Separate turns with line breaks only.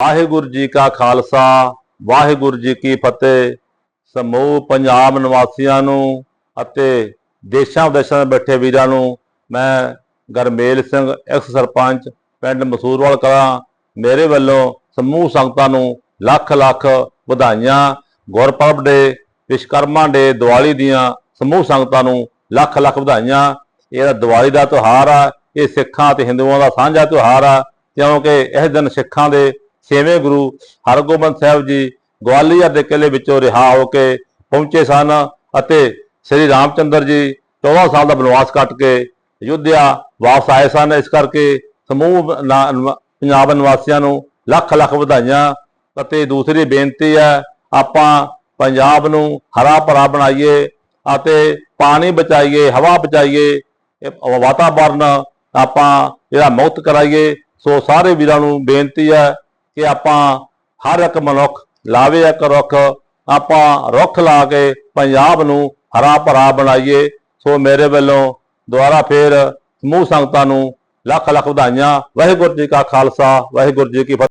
ਵਾਹਿਗੁਰੂ ਜੀ ਕਾ ਖਾਲਸਾ, ਵਾਹਿਗੁਰੂ ਜੀ ਕੀ ਫਤਿਹ। ਸਮੂਹ ਪੰਜਾਬ ਨਿਵਾਸੀਆਂ ਨੂੰ ਅਤੇ ਦੇਸ਼ਾਂ ਵਿਦੇਸ਼ਾਂ ਦੇ ਬੈਠੇ ਵੀਰਾਂ ਨੂੰ ਮੈਂ ਗਰਮੇਲ ਸਿੰਘ, ਐਕਸ ਸਰਪੰਚ, ਪਿੰਡ ਮਸੂਰਵਾਲ ਕਲਾਂ, ਮੇਰੇ ਵੱਲੋਂ ਸਮੂਹ ਸੰਗਤਾਂ ਨੂੰ ਲੱਖ ਲੱਖ ਵਧਾਈਆਂ। ਗੁਰਪੁਰਬ ਦੇ ਵਿਸ਼ਕਰਮਾ ਦੇ, ਦੀਵਾਲੀ ਦੀਆਂ ਸਮੂਹ ਸੰਗਤਾਂ ਨੂੰ ਲੱਖ ਲੱਖ ਵਧਾਈਆਂ। ਇਹ ਦੀਵਾਲੀ ਦਾ ਤਿਉਹਾਰ ਆ, ਇਹ ਸਿੱਖਾਂ ਤੇ ਹਿੰਦੂਆਂ ਦਾ ਸਾਂਝਾ ਤਿਉਹਾਰ ਆ, ਕਿਉਂਕਿ ਇਸ ਦਿਨ ਸਿੱਖਾਂ ਦੇ ਛੇਵੇਂ ਗੁਰੂ ਹਰਗੋਬਿੰਦ ਸਾਹਿਬ ਜੀ ਗਵਾਲੀਅਰ ਦੇ ਕਿਲੇ ਵਿੱਚੋਂ ਰਿਹਾ ਹੋ ਕੇ ਪਹੁੰਚੇ ਸਨ ਅਤੇ ਸ੍ਰੀ ਰਾਮਚੰਦਰ ਜੀ 14 ਸਾਲ ਦਾ ਬਨਵਾਸ ਕੱਟ ਕੇ ਅਯੁੱਧਿਆ ਵਾਪਸ ਆਏ ਸਨ। ਇਸ ਕਰਕੇ ਸਮੂਹ ਨਾ- ਪੰਜਾਬ ਨਿਵਾਸੀਆਂ ਨੂੰ ਲੱਖ ਲੱਖ ਵਧਾਈਆਂ ਅਤੇ ਦੂਸਰੀ ਬੇਨਤੀ ਹੈ, ਆਪਾਂ ਪੰਜਾਬ ਨੂੰ ਹਰਾ ਭਰਾ ਬਣਾਈਏ ਅਤੇ ਪਾਣੀ ਬਚਾਈਏ, ਹਵਾ ਬਚਾਈਏ, ਇਹ ਵਾਤਾਵਰਨ ਆਪਾਂ ਜਿਹੜਾ ਮੁਕਤ ਕਰਾਈਏ। ਸੋ ਸਾਰੇ ਵੀਰਾਂ ਨੂੰ ਬੇਨਤੀ ਹੈ ਕਿ ਆਪਾਂ ਹਰ ਇੱਕ ਮਨੁੱਖ ਲਾਵੇ ਇੱਕ ਰੁੱਖ, ਆਪਾਂ ਰੁੱਖ ਲਾ ਕੇ ਪੰਜਾਬ ਨੂੰ ਹਰਾ ਭਰਾ ਬਣਾਈਏ। ਸੋ ਮੇਰੇ ਵੱਲੋਂ ਦੁਆਰਾ ਫੇਰ ਸਮੂਹ ਸੰਗਤਾਂ ਨੂੰ ਲੱਖ ਲੱਖ ਵਧਾਈਆਂ। ਵਾਹਿਗੁਰੂ ਜੀ ਕਾ ਖਾਲਸਾ, ਵਾਹਿਗੁਰੂ ਜੀ ਕੀ ਫਤਿਹ।